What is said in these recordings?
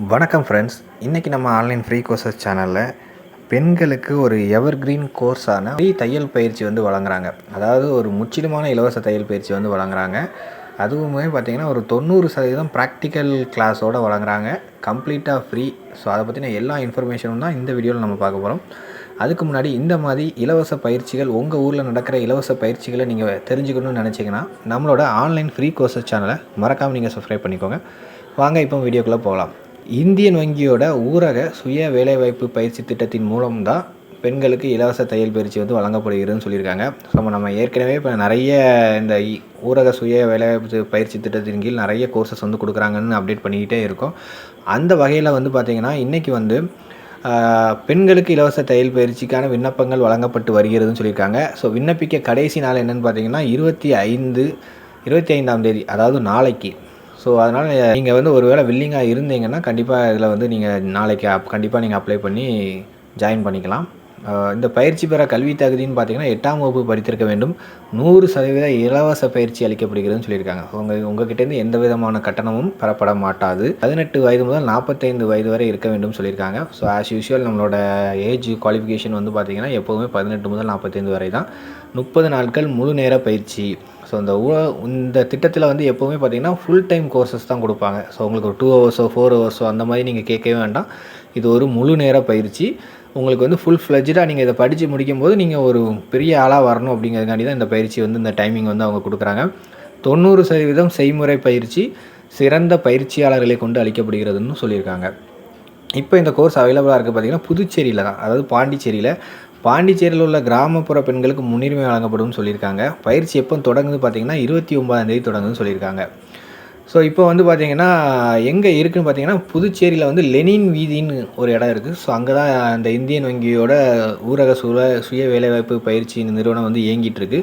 வணக்கம் ஃப்ரெண்ட்ஸ் இன்றைக்கி நம்ம ஆன்லைன் ஃப்ரீ கோர்சஸ் சேனலில் பெண்களுக்கு ஒரு எவர் கிரீன் கோர்ஸான ஃப்ரீ தையல் பயிற்சி வந்து வழங்குறாங்க. அதாவது ஒரு முற்றிலுமான இலவச தையல் பயிற்சி வந்து வழங்குறாங்க. அதுவுமே பார்த்திங்கன்னா ஒரு தொண்ணூறு சதவீதம் ப்ராக்டிக்கல் கிளாஸோடு வழங்குறாங்க. கம்ப்ளீட்டாக ஃப்ரீ ஸோ அதை பற்றின எல்லா இன்ஃபர்மேஷனும் தான் இந்த வீடியோவில் நம்ம பார்க்க போகிறோம் அதுக்கு முன்னாடி இந்த மாதிரி இலவச பயிற்சிகள் உங்கள் ஊரில் நடக்கிற இலவச பயிற்சிகளை நீங்கள் தெரிஞ்சுக்கணும்னு நினச்சிங்கன்னா நம்மளோட ஆன்லைன் ஃப்ரீ கோர்சஸ் சேனலை மறக்காமல் நீங்கள் சப்ஸ்கிரைப் பண்ணிக்கோங்க. வாங்க இப்போ வீடியோக்குள்ளே போகலாம். இந்தியன் வங்கியோட ஊரக சுய வேலைவாய்ப்பு பயிற்சி திட்டத்தின் மூலம்தான் பெண்களுக்கு இலவச தையல் பயிற்சி வந்து வழங்கப்படுகிறதுன்னு சொல்லியிருக்காங்க. ஸோ நம்ம ஏற்கனவே இப்போ நிறைய இந்த ஊரக சுய வேலைவாய்ப்பு பயிற்சி திட்டத்தின் கீழ் நிறைய கோர்சஸ் வந்து கொடுக்குறாங்கன்னு அப்டேட் பண்ணிக்கிட்டே இருக்கோம். அந்த வகையில் வந்து பார்த்திங்கன்னா இன்றைக்கி வந்து பெண்களுக்கு இலவச தையல் பயிற்சிக்கான விண்ணப்பங்கள் வழங்கப்பட்டு வருகிறதுன்னு சொல்லியிருக்காங்க. ஸோ விண்ணப்பிக்க கடைசி நாள் என்னன்னு பார்த்தீங்கன்னா இருபத்தி ஐந்து இருபத்தி ஐந்தாம் தேதி அதாவது நாளைக்கு. ஸோ அதனால் நீங்கள் வந்து ஒருவேளை வில்லிங்காக இருந்தீங்கன்னா கண்டிப்பாக இதில் வந்து நீங்கள் நாளைக்கு அப் கண்டிப்பாக நீங்கள் அப்ளை பண்ணி ஜாயின் பண்ணிக்கலாம். இந்த பயிற்சி பெற கல்வி தகுதின்னு பார்த்தீங்கன்னா எட்டாம் வகுப்பு படித்திருக்க வேண்டும். நூறு சதவீத இலவச பயிற்சி அளிக்கப்படுகிறதுன்னு சொல்லியிருக்காங்க. உங்கள் உங்ககிட்டேருந்து எந்த விதமான கட்டணமும் பெறப்பட மாட்டாது. பதினெட்டு வயது முதல் நாற்பத்தைந்து வயது வரை இருக்க வேண்டும் சொல்லியிருக்காங்க. ஸோ ஆஸ் யூஷுவல் நம்மளோட ஏஜ் குவாலிஃபிகேஷன் வந்து பார்த்திங்கன்னா எப்போதுமே பதினெட்டு முதல் நாற்பத்தைந்து வரை தான். முப்பது நாட்கள் முழு நேர பயிற்சி. ஸோ இந்த ஊ இந்த திட்டத்தில் வந்து எப்போவுமே பார்த்தீங்கன்னா ஃபுல் டைம் கோர்சஸ் தான் கொடுப்பாங்க. ஸோ உங்களுக்கு ஒரு டூ ஹவர்ஸோ ஃபோர் ஹவர்ஸோ அந்த மாதிரி நீங்கள் கேட்கவே வேண்டாம். இது ஒரு முழு நேர பயிற்சி. உங்களுக்கு வந்து ஃபுல் ஃப்ளெஜ்டாக நீங்கள் இதை படித்து முடிக்கும்போது நீங்கள் ஒரு பெரிய ஆளாக வரணும் அப்படிங்கிறதுக்காண்டி தான் இந்த பயிற்சி வந்து இந்த டைமிங் வந்து அவங்க கொடுக்குறாங்க. தொண்ணூறு சதவீதம் செய்முறை பயிற்சி சிறந்த பயிற்சியாளர்களை கொண்டு அளிக்கப்படுகிறதுன்னு சொல்லியிருக்காங்க. இப்போ இந்த கோர்ஸ் அவைலபிளாக இருக்குது பார்த்தீங்கன்னா புதுச்சேரியில் தான். அதாவது பாண்டிச்சேரியில் பாண்டிச்சேரியில் உள்ள கிராமப்புற பெண்களுக்கு முன்னுரிமை வழங்கப்படும்னு சொல்லியிருக்காங்க. பயிற்சி எப்போ தொடங்குது பார்த்தீங்கன்னா இருபத்தி ஒன்பதாம் தேதி தொடங்குதுன்னு சொல்லியிருக்காங்க. ஸோ இப்போ வந்து பார்த்தீங்கன்னா எங்கே இருக்குன்னு பார்த்தீங்கன்னா புதுச்சேரியில் வந்து லெனின் வீதின்னு ஒரு இடம் இருக்குது ஸோ அங்கே தான் அந்த இந்தியன் வங்கியோட ஊரக சுய சுய வேலைவாய்ப்பு பயிற்சி நிறுவனம் வந்து இயங்கிட்டுருக்கு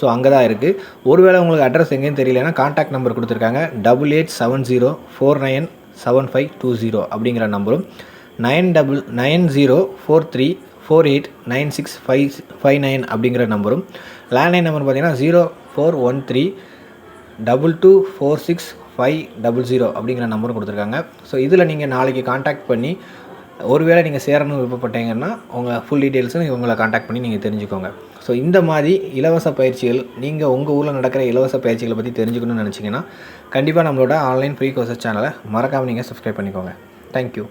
ஸோ அங்கே தான் இருக்குது ஒருவேளை உங்களுக்கு அட்ரஸ் எங்கேன்னு தெரியலனா கான்டாக்ட் நம்பர் கொடுத்துருக்காங்க. Double eight seven zero four nine seven five two zero அப்படிங்கிற நம்பரும். Nine double nine zero four three four eight nine six five five nine அப்படிங்கிற நம்பரும் லேண்ட்லைன் நம்பர் பார்த்தீங்கன்னா zero four one three double two four six five double zero அப்படிங்கிற நம்பரும் கொடுத்துருக்காங்க. So இதில் நீங்கள் நாளைக்கு காண்டாக்ட் பண்ணி ஒருவேளை நீங்கள் சேரணும்னு விருப்பப்பட்டீங்கன்னா உங்கள் ஃபுல் டீட்டெயில்ஸும் உங்களை காண்டாக்ட் பண்ணி நீங்கள் தெரிஞ்சுக்கோங்க. ஸோ இந்த மாதிரி இலவச பயிற்சிகள் நீங்கள் உங்கள் ஊரில் நடக்கிற இலவச பயிற்சிகளை பற்றி தெரிஞ்சுக்கணும்னு நினச்சிங்கன்னா கண்டிப்பாக நம்மளோட ஆன்லைன் ஃப்ரீ கோர்சஸ் சேனலை மறக்காமல் நீங்கள் சப்ஸ்கிரைப் பண்ணிக்கோங்க. தேங்க்யூ